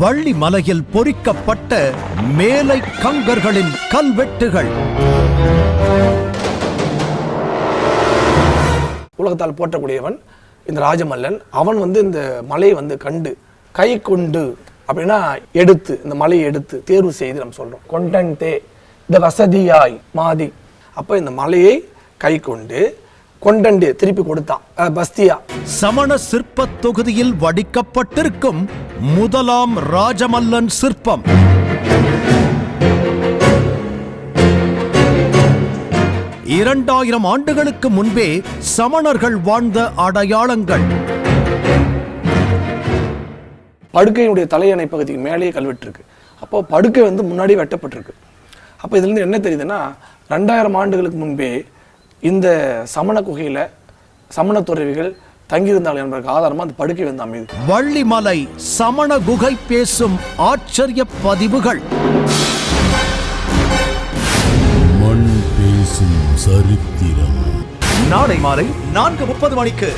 வள்ளி மலையில் பொறிக்கப்பட்ட மேலை கங்கர்களின் கல்வெட்டுகள். உலகத்தால் போற்றக்கூடியவன் இந்த ராஜமல்லன். அவன் வந்து இந்த மலையை வந்து கண்டு கை கொண்டு அப்படின்னா எடுத்து இந்த மலையை எடுத்து தேர்வு செய்து நம்ம சொல்றோம். கொண்டன்தே இந்த வசதியாய் மாதி. அப்போ இந்த மலையை கை கொண்டு கொண்டண்டு திருப்பி கொடுத்தான். பஸ்தியா. சமண சிற்பத் தொகுதியில் வடிக்கப்பட்டிருக்கும் முதலாம் ராஜமல்லன் சிற்பம். இரண்டாயிரம் ஆண்டுகளுக்கு முன்பே சமணர்கள் வாழ்ந்த அடையாளங்கள். படுக்கையினுடைய தலையணை பகுதிக்கு மேலேயே கல்வெட்டு இருக்கு அப்போ படுக்கை வந்து முன்னாடி வெட்டப்பட்டிருக்கு. அப்போ இதுலேருந்து என்ன தெரியுதுன்னா ரெண்டாயிரம் ஆண்டுகளுக்கு முன்பே இந்த சமண குகையில சமண துறவிகள் தங்கியிருந்தார்கள் என்பதற்கு ஆதாரமா அந்த படுக்கை வந்து அமையுது வள்ளிமலை சமண குகை பேசும் ஆச்சரிய பதிவுகள். மண் பேசும் சரித்திரம். நாளை மாலை நான்கு முப்பது மணிக்கு